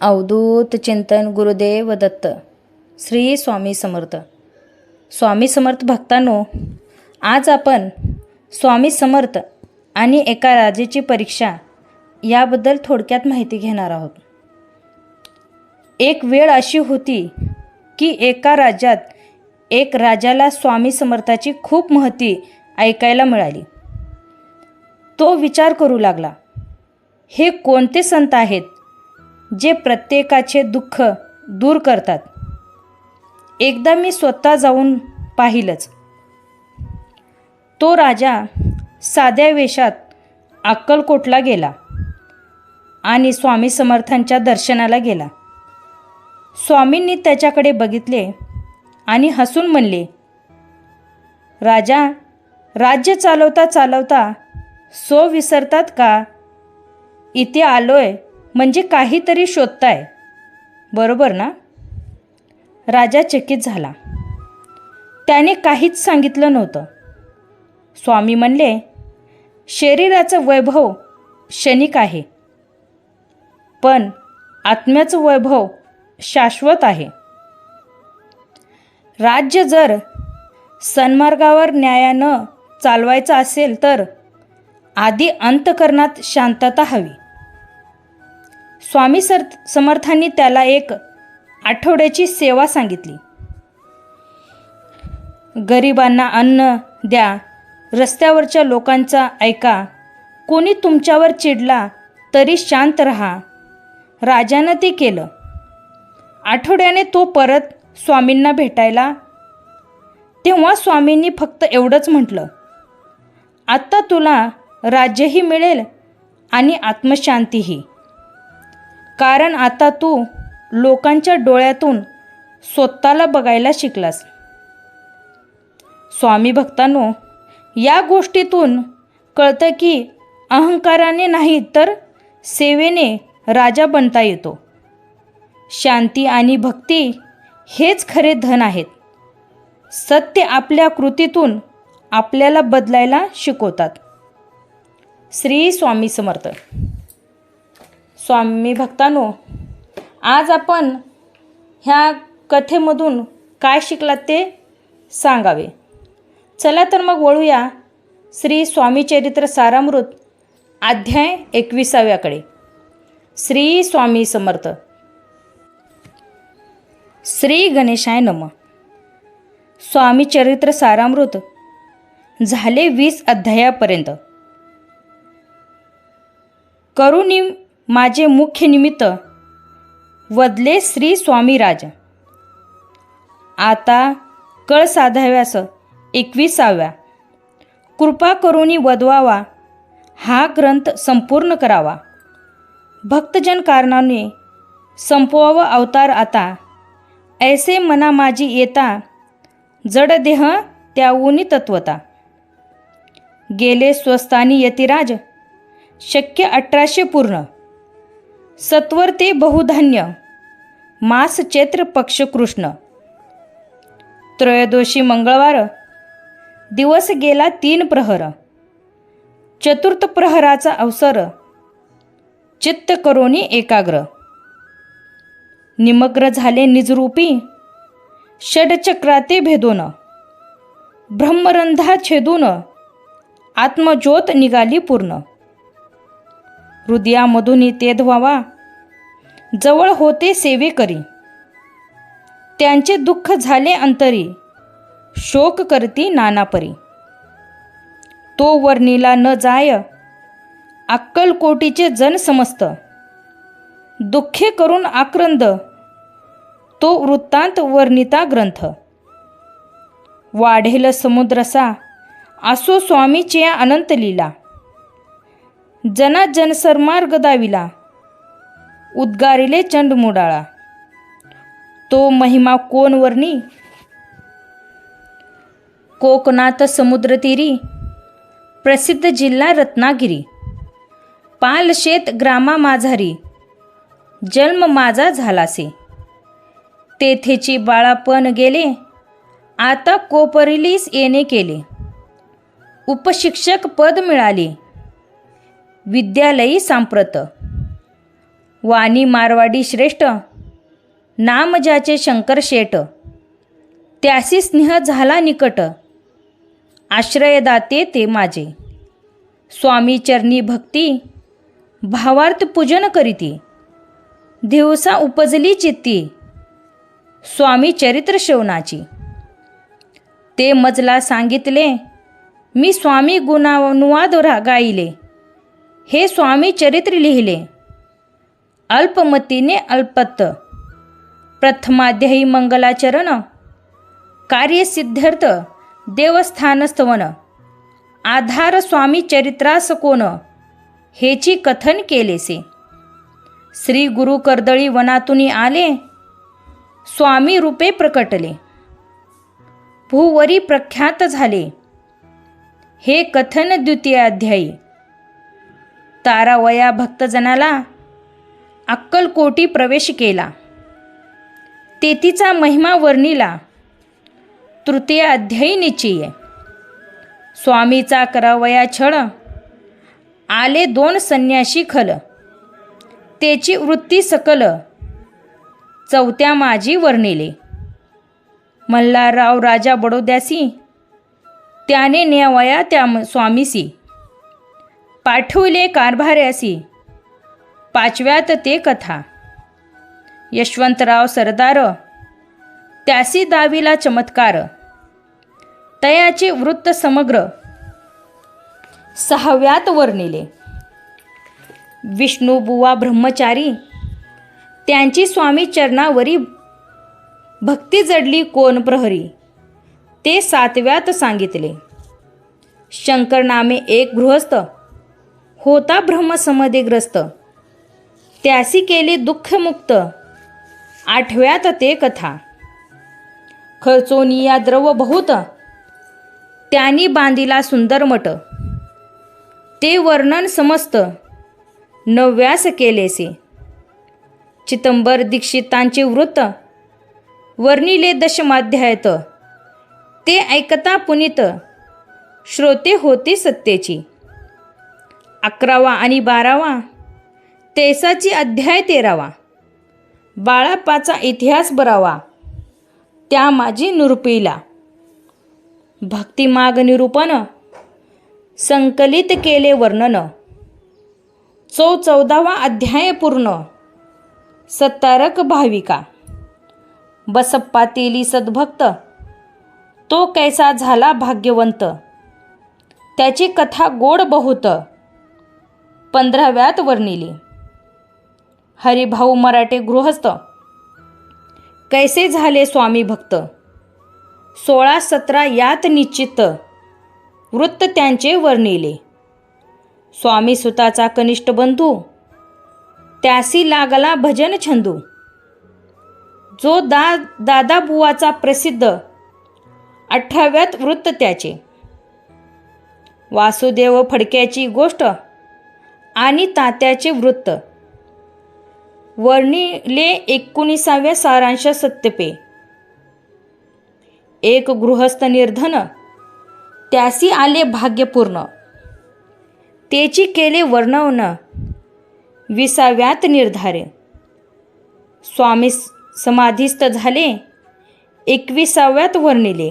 अवधूत चिंतन गुरुदेव दत्त श्री स्वामी समर्थ. स्वामी समर्थ भक्तांनो आज आपण स्वामी समर्थ आणि एका राजेची परीक्षा याबद्दल थोडक्यात माहिती घेणार आहोत. एक वेळ अशी होती की एका राज्यात एक राजाला स्वामी समर्थाची खूप महती ऐकायला मिळाली. तो विचार करू लागला हे कोणते संत आहेत जे प्रत्येकाचे दुःख दूर करतात. एकदा मी स्वतः जाऊन पाहिलंच. तो राजा साध्या वेशात अक्कलकोटला गेला आणि स्वामी समर्थांच्या दर्शनाला गेला. स्वामींनी त्याच्याकडे बघितले आणि हसून म्हणले राजा राज्य चालवता चालवता सो विसरतात का? इथे आलोय म्हणजे काहीतरी शोधताय. बरोबर ना? राजा चकित झाला. त्याने काहीच सांगितलं नव्हतं. स्वामी म्हणले शरीराचं वैभव क्षणिक आहे. पण आत्म्याचं वैभव शाश्वत आहे. राज्य जर सन्मार्गावर न्यायानं चालवायचं असेल तर आधी अंतकरणात शांतता हवी. स्वामी सर समर्थांनी त्याला एक आठवड्याची सेवा सांगितली. गरिबांना अन्न द्या रस्त्यावरच्या लोकांचा ऐका कोणी तुमच्यावर चिडला तरी शांत रहा. राजानं ते केलं. आठवड्याने तो परत स्वामींना भेटायला. तेव्हा स्वामींनी फक्त एवढंच म्हटलं आत्ता तुला राज्यही मिळेल आणि आत्मशांतीही. कारण आता तू लोकांच्या डोळ्यातून स्वतःला बघायला शिकलास. स्वामी भक्तांनो या गोष्टीतून कळतं की अहंकाराने नाही तर सेवेने राजा बनता येतो. शांती आणि भक्ती हेच खरे धन आहेत. सत्य आपल्या कृतीतून आपल्याला बदलायला शिकवतात. श्री स्वामी समर्थ. स्वामी भक्तांनो आज आपण ह्या कथेमधून काय शिकलात ते सांगावे. चला तर मग वळूया श्री स्वामी चरित्र सारामृत अध्याय एकविसाव्याकडे. श्री स्वामी समर्थ. श्री गणेशाय नम. स्वामी चरित्र सारामृत झाले वीस अध्यायापर्यंत. करुणी माझे मुख्य निमित्त वदले श्री स्वामीराज आता कळ साधाव्यास एकविसाव्या. कृपा करूनी वदवावा हा ग्रंथ संपूर्ण करावा. भक्तजन कारणाने संपवावं अवतार आता. ऐसे मना माझी येता जडदेह त्याऊनी तत्वता. गेले स्वस्तानी यतिराज शक्य अठराशे पूर्ण. सत्वर ते बहुधान्य. मास चैत्र पक्ष कृष्ण. त्रयोदशी मंगळवार. दिवस गेला तीन प्रहर. चतुर्थ प्रहराचा अवसर. चित्त करोनी एकाग्र. निमग्र झाले निजरूपी. षडचक्राते भेदून. ब्रह्मरंधा छेदून. आत्मज्योत निघाली पूर्ण. हृदयामधून ते धवावा. जवळ होते सेवेकरी त्यांचे दुःख झाले अंतरी. शोक करती नानापरी. तो वर्णीला न जाय अक्कलकोटीचे जन समस्त. दुःखे करून आक्रंद तो वृत्तांत वर्णिता ग्रंथ. वाढेल समुद्रसा असो स्वामीचे अनंत लीला. जना जनसरमार्ग दाविला. उद्गारिले चंडमुडाळा तो महिमा कोण वर्णी? कोकणात समुद्रतीरी प्रसिद्ध जिल्हा रत्नागिरी. पालशेत ग्रामा माझारी जन्म माझा झालासे. तेथेची बाळापण गेले आता कोपरिलीस येणे केले. उपशिक्षक पद मिळाले. विद्यालयी सांप्रत. वाणी मारवाडी श्रेष्ठ नाम ज्याचे शंकर शेट. त्यासी स्नेह झाला निकट आश्रयदाते ते माझे. स्वामी चरणी भक्ती भावार्थ पूजन करीती. दिवसा उपजली चित्ती स्वामी चरित्र शेवणाची ते मजला सांगितले मी स्वामी गुणानुवाद रा- गाईले हे स्वामी चरित्र लिहिले. अल्पमतीने अल्पत प्रथमाध्यायी मंगलाचरण. कार्यसिद्ध्यर्थ. देवस्थानस्तवन आधार स्वामी चरित्रास कोण हेची कथन केलेसे. श्री गुरु कर्दळी वनातून आले. स्वामी रूपे प्रकटले. भूवरी प्रख्यात झाले. हे कथन द्वितीयाध्यायी. तारावया भक्तजनाला अक्कलकोटी प्रवेश केला. तेतीचा महिमा वर्णिला. तृतीय अध्यायी निश्चय. स्वामीचा करावया छळ. आले दोन संन्याशी खल. तेची वृत्ती सकल. चौथ्या माझी वर्णिले. मल्हारराव राजा बडोद्यासी. त्याने न्यावया त्या स्वामीसी. पाठविले कारभार्यासी पाचव्यात ते कथा. यशवंतराव सरदार त्यासी दाविला चमत्कार. तयाचे वृत्त समग्र. सहाव्यात वर्णिले विष्णुबुवा ब्रह्मचारी त्यांची स्वामी चरणावरी भक्ती जडली कोण प्रहरी ते सातव्यात सांगितले. शंकर नामे एक गृहस्थ होता ब्रह्मसमधीग्रस्त. त्यासी केले दुःखमुक्त. आठव्यात ते कथा. खर्चोनी या द्रव बहुत. त्यांनी बांधिला सुंदर मठ. ते वर्णन समस्त. नव्यास केलेसे. चितंबर दीक्षितांचे वृत्त. वर्णिले दशमाध्यायत. ते ऐकता पुनीत. श्रोते होते सत्तेची. अकरावा आणि बारावा तेसाची अध्याय तेरावा बाळापाचा इतिहास बरावा त्या माझी निरुपीला. भक्तिमाग निरूपण संकलित केले वर्णन. चौ चौदावा अध्याय पूर्ण सत्तारक भाविका. बसप्पा तेली सद्भक्त तो कैसा झाला भाग्यवंत? त्याची कथा गोड बहुत. पंधराव्यात वर्णिली. हरिभाऊ मराठे गृहस्थ. कैसे झाले स्वामी भक्त? सोळा सतरा यात निश्चित. वृत्त त्यांचे वर्णिले. स्वामी सुताचा कनिष्ठ बंधू. त्यासी लागला भजन छंदू. जो दा दादा बुवाचा प्रसिद्ध. अठ्ठाव्यात वृत्त त्याचे. वासुदेव फडक्याची गोष्ट. आणि तात्याचे वृत्त. वर्णिले एकोणीसाव्या सारांश सत्यपे. एक गृहस्थ निर्धन त्यासी आले भाग्यपूर्ण. तेची केले वर्णवन विसाव्यात निर्धारे. स्वामी समाधीस्थ झाले एकविसाव्यात वर्णिले.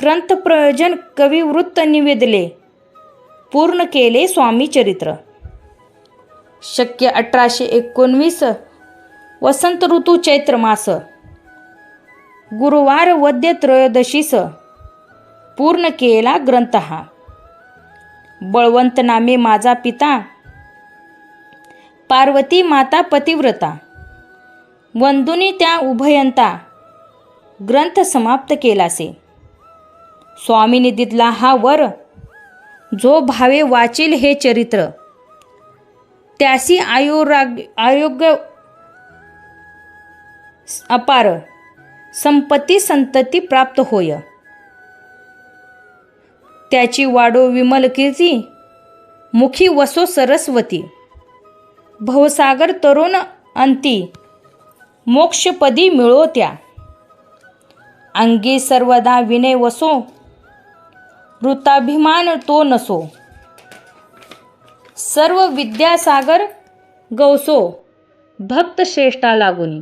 ग्रंथ प्रयोजन कविवृत्त निवेदले. पूर्ण केले स्वामी चरित्र. शक्य अठराशे एकोणवीस वसंत ऋतू चैत्र मास. गुरुवार वद्य त्रयोदशीस पूर्ण केला ग्रंथ हा. बळवंत नामे माझा पिता. पार्वती माता पतिव्रता. वंदुनी त्या उभयंता. ग्रंथ समाप्त केलासे. स्वामीने दिदला हा वर जो भावे वाचील हे चरित्र. त्यासी आयुराग आरोग्य अपार संपत्ती संतती प्राप्त होय. त्याची वाडो विमल कीर्ती मुखी वसो सरस्वती. भवसागर तरुण अंती मोक्षपदी मिळो त्या. अंगी सर्वदा विनय वसो वृताभिमान तो नसो. सर्व विद्यासागर गौसो भक्त श्रेष्ठा लागुनी.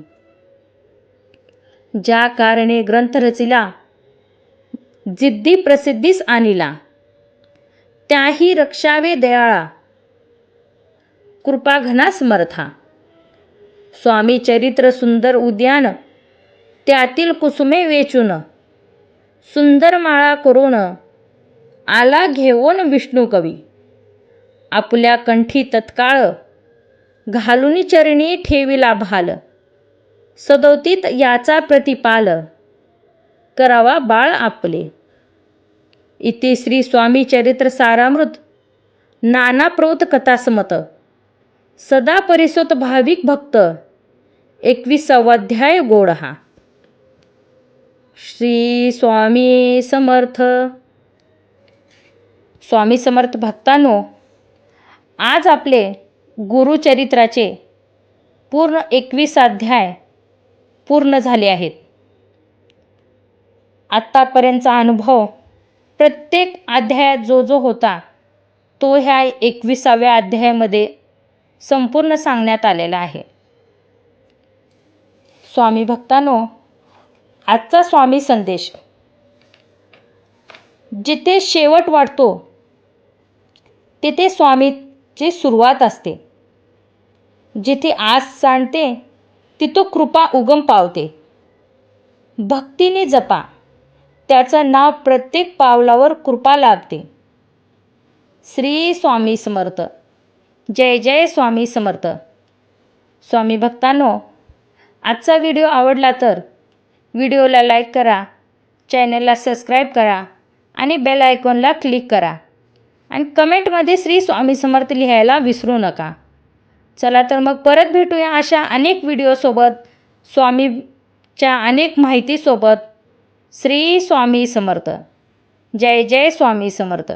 ज्या कारणे ग्रंथ रचिला जिद्दी प्रसिद्धीस आणिला त्याही रक्षावे दयाळा. कृपाघना समर्था. स्वामी चरित्र सुंदर उद्यान त्यातील कुसुमे वेचून सुंदर माळा करून आला घेऊन विष्णू कवी. आपल्या कंठी तत्काळ घालून चरणी ठेविला भाल. सदोतीत याचा प्रतिपाल. करावा बाळ आपले. इति श्री स्वामी चरित्र सारामृत नाना प्रोत कथासमत सदा परिसोत भाविक भक्त. एकविसावाध्याय गोड हा श्री स्वामी समर्थ. स्वामी समर्थ भक्तांनो आज आपले गुरुचरित्राचे पूर्ण एकवीस अध्याय पूर्ण झाले आहेत. आत्तापर्यंतचा अनुभव प्रत्येक अध्यायात जो जो होता तो ह्या एकविसाव्या अध्यायामध्ये संपूर्ण सांगण्यात आलेला आहे. स्वामी भक्तांनो आजचा स्वामी संदेश. जिथे शेवट वाटतो तिथे स्वामीची सुरुवात असते. जिथे आस सांडते तिथं कृपा उगम पावते. भक्तीने जपा. त्याचं नाव प्रत्येक पावलावर कृपा लाभते श्री स्वामी समर्थ. जय जय स्वामी समर्थ. स्वामी भक्तांनो आजचा व्हिडिओ आवडला तर व्हिडिओला लाईक करा चॅनलला सबस्क्राईब करा आणि बेल आयकॉनला क्लिक करा. आणि कमेंटमध्ये श्री स्वामी समर्थ लिहायला विसरू नका. चला तर मग परत भेटूया अशा अनेक व्हिडिओसोबत स्वामीच्या अनेक माहितीसोबत श्री स्वामी समर्थ. जय जय स्वामी समर्थ.